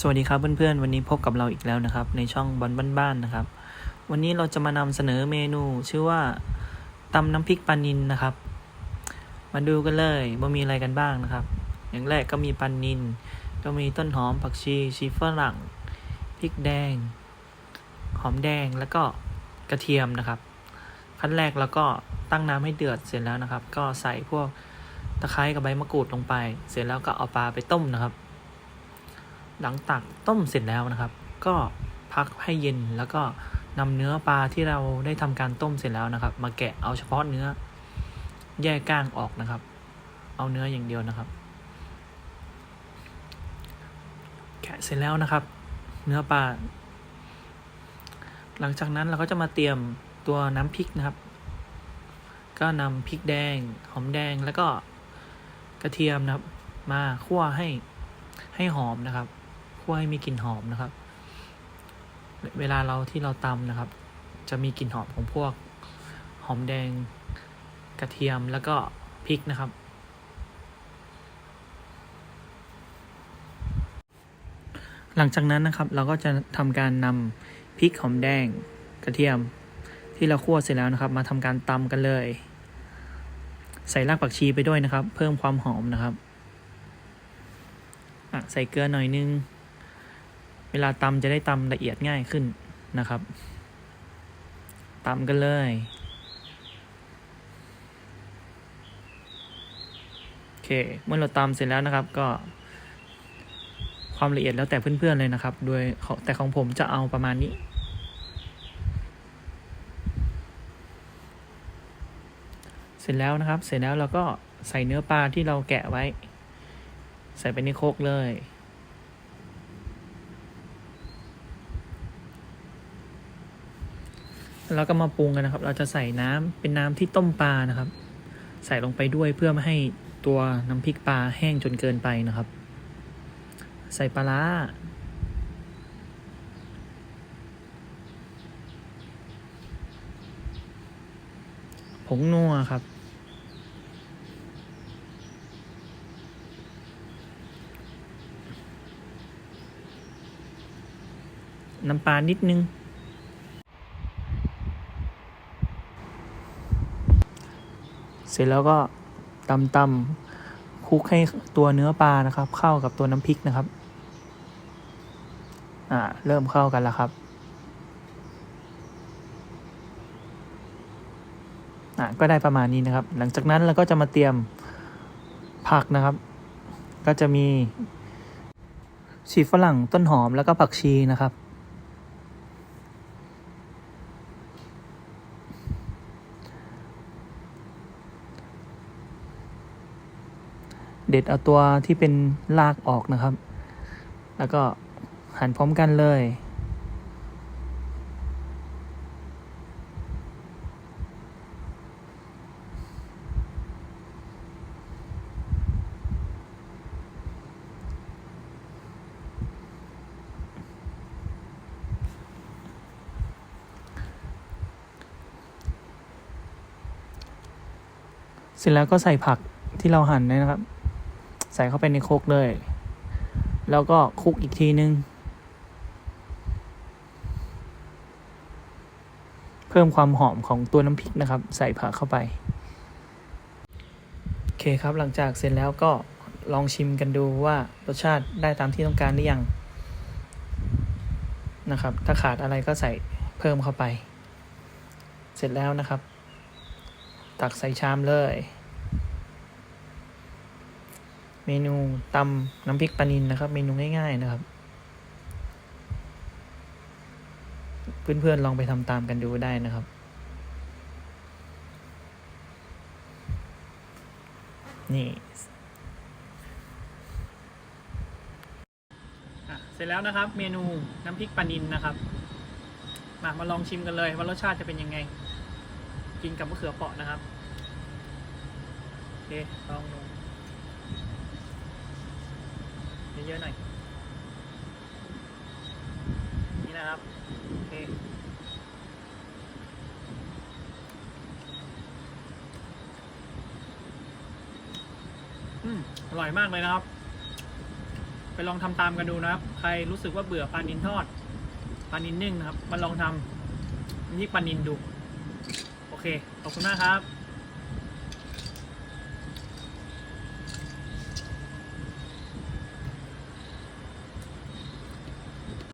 สวัสดีครับเพื่อนๆ วันนี้พบกับเราอีกแล้วนะครับ ในช่องบอลบ้านๆนะครับ วันนี้เราจะมานำเสนอเมนูชื่อว่าตำน้ำพริกปลานินนะครับ มาดูกันเลยว่ามีอะไรกันบ้างนะครับ อย่างแรกก็มีปลานิน ก็มีต้นหอมผักชีชีฝรั่งพริกแดง หอมแดงแล้วก็กระเทียมนะครับ ขั้นแรกเราก็ตั้งน้ำให้เดือดเสร็จแล้วนะครับ ก็ใส่พวกตะไคร้กับใบมะกรูดลงไป เสร็จแล้วก็เอาปลาไปต้มนะครับ หลังตักต้มเสร็จแล้วนะครับ ก็พักให้เย็นแล้วก็นำเนื้อปลาที่เราได้ทำการต้มเสร็จแล้วนะครับ มาแกะเอาเฉพาะเนื้อ แยกก้างออกนะครับ เอาเนื้ออย่างเดียวนะครับ แกะเสร็จแล้วนะครับ เนื้อปลาหลังจากนั้นเราก็จะมาเตรียมตัวน้ำพริกนะครับ ก็นำพริกแดงหอมแดงแล้วก็กระเทียมนะครับ มาคั่วให้ให้หอมนะครับ คั่วให้มีกลิ่นหอมนะครับ เวลาเราที่เราตำนะครับ จะมีกลิ่นหอมของพวกหอมแดงกระเทียมแล้วก็พริกนะครับ หลังจากนั้นนะครับเราก็จะทำการนำพริกหอมแดงกระเทียม ที่เราคั่วเสร็จแล้วนะครับ มาทำการตำกันเลย ใส่รากผักชีไปด้วยนะครับ เพิ่มความหอมนะครับใส่เกลือหน่อยนึง เวลาตำจะได้ตำละเอียดง่ายขึ้นนะครับตำกันเลยโอเคเมื่อเราตำเสร็จแล้วนะครับก็ ความละเอียดแล้วแต่เพื่อนๆเลยนะครับ โดยแต่ของผมจะเอาประมาณนี้เสร็จแล้วนะครับ เสร็จแล้วเราก็ใส่เนื้อปลาที่เราแกะไว้ ใส่ไปในโคกเลย แล้วก็มาปรุงกันนะครับ เราจะใส่น้ำเป็นน้ำที่ต้มปลานะครับ ใส่ลงไปด้วยเพื่อไม่ให้ตัวน้ำพริกปลาแห้งจนเกินไปนะครับ ใส่ปลาร้าผงนัวครับ น้ำปลานิดนึง เสร็จแล้วก็ตำตำคลุกให้ตัวเนื้อปลานะครับ เข้ากับตัวน้ำพริกนะครับ อ่า เริ่มเข้ากันแล้วครับ อ่าก็ได้ประมาณนี้นะครับ หลังจากนั้นเราก็จะมาเตรียมผักนะครับ ก็จะมีชีฝรั่งต้นหอมแล้วก็ผักชีนะครับ เด็ดเอาตัวที่เป็นรากออกนะครับ แล้วก็หั่นพร้อมกันเลย เสร็จแล้วก็ใส่ผักที่เราหั่นนะครับ ใส่เข้าไปในโครกเลย แล้วก็คลุกอีกทีนึง เพิ่มความหอมของตัวน้ำพริกนะครับ ใส่ผักเข้าไป โอเคครับหลังจากเสร็จแล้วก็ลองชิมกันดูว่ารสชาติได้ตามที่ต้องการหรือยังนะครับ ถ้าขาดอะไรก็ใส่เพิ่มเข้าไป เสร็จแล้วนะครับ ตักใส่ชามเลย เมนูตำน้ำพริกปลานินนะครับ เมนูง่ายๆนะครับ เพื่อนๆลองไปทำตามกันดูได้นะครับ นี่เสร็จแล้วนะครับ เมนูน้ำพริกปลานินนะครับ มามาลองชิมกันเลย ว่ารสชาติจะเป็นยังไง กินกับมะเขือเปราะนะครับ โอเคลองดู เยอะๆหน่อย นี่นะครับ โอเคอืมอร่อยมากเลยนะครับ ไปลองทำตามกันดูนะครับ ใครรู้สึกว่าเบื่อปลานินทอดปลานินนึ่งนะครับมาลองทำน้ำพริกปลานินดู โอเค ขอบคุณมากครับ